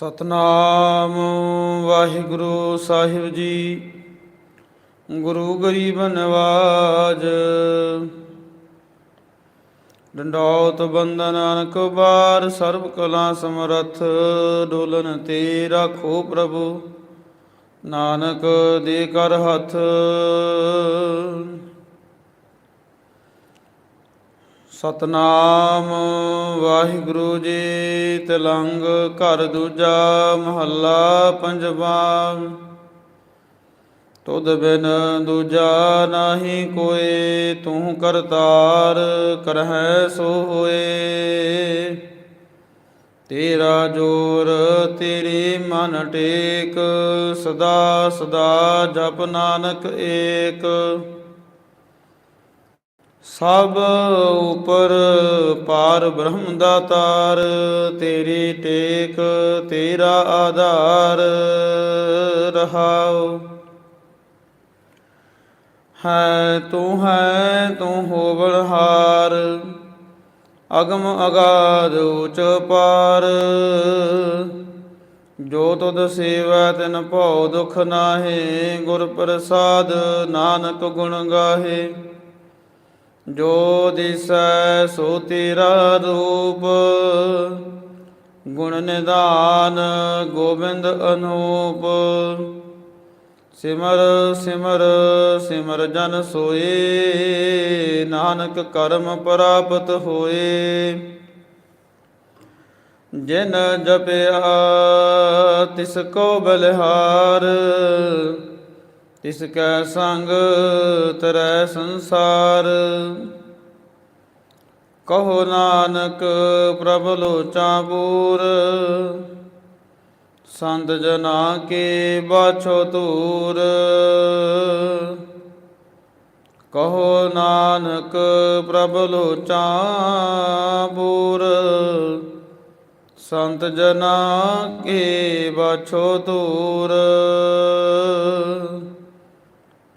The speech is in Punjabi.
ਸਤਨਾਮ ਵਾਹਿਗੁਰੂ ਸਾਹਿਬ ਜੀ, ਗੁਰੂ ਗਰੀਬ ਨਵਾਜ। ਡੰਡੌਤ ਬੰਦਨ ਅਨਕ ਬਾਰ, ਸਰਬ ਕਲਾ ਸਮਰਥ, ਡੋਲਨ ਤੇ ਰਾਖੋ ਪ੍ਰਭੂ। ਨਾਨਕ ਦੇ ਕਰ ਹੱਥ। ਸਤਨਾਮ, ਵਾਹਿਗੁਰੂ ਜੀ ਤਲੰਗ, ਘਰ ਦੂਜਾ ਮਹੱਲਾ ਪੰਜਵਾ। ਤੁਧ ਬਿਨ ਦੂਜਾ ਨਾਹੀ ਕੋਏ, ਤੂੰ ਕਰਤਾਰ ਕਰਹਿ ਸੋ ਹੋਏ। ਤੇਰਾ ਜੋਰ ਤੇਰੇ ਮਨ ਟੇਕ, ਸਦਾ ਸਦਾ ਜਪ ਨਾਨਕ ਏਕ। ਸਭ ਉਪਰ ਪਾਰ ਬ੍ਰਹਮ ਦਾਤਾਰ ਤੇਰੀ ਟੇਕ ਤੇਰਾ ਆਧਾਰ ਰਹਾਉ। ਹੈ ਤੂੰ ਹੈ ਤੂੰ ਹੋਵਨਹਾਰ ਅਗਮ ਅਗਾਦ ਉਚ ਪਾਰ। ਜੋ ਤੁਧ ਸੇਵੈ ਤਿਨ ਭਉ ਦੁਖ ਨਾਹੀ, ਗੁਰ ਪ੍ਰਸਾਦ ਨਾਨਕ ਗੁਣ ਗਾਹੇ। ਜੋ ਦਿਸੈ ਸੋ ਤੇਰਾ ਰੂਪ। ਗੁਣ ਨਿਦਾਨ ਗੋਬਿੰਦ ਅਨੂਪ। ਸਿਮਰ ਸਿਮਰ ਸਿਮਰ ਜਨ ਸੋਏ। ਨਾਨਕ ਕਰਮ ਪ੍ਰਾਪਤ ਹੋਏ। ਜਿਨ ਜਪਿਆ ਤਿਸ ਕੋ ਬਲਿਹਾਰ। ਤਿਸ ਕੈ ਸੰਗ ਤਰੈ ਸੰਸਾਰ। ਕਹੋ ਨਾਨਕ ਪ੍ਰਭ ਲੋਚਾ ਪੂਰ ਸੰਤ ਜਨਾ ਕੇ ਬਾਛੋ ਤੂਰ ਕਹੋ ਨਾਨਕ ਪ੍ਰਭ ਲੋਚਾ ਪੂਰ ਸੰਤ ਜਨਾ ਕੇ ਬਾਛੋ ਤੂਰ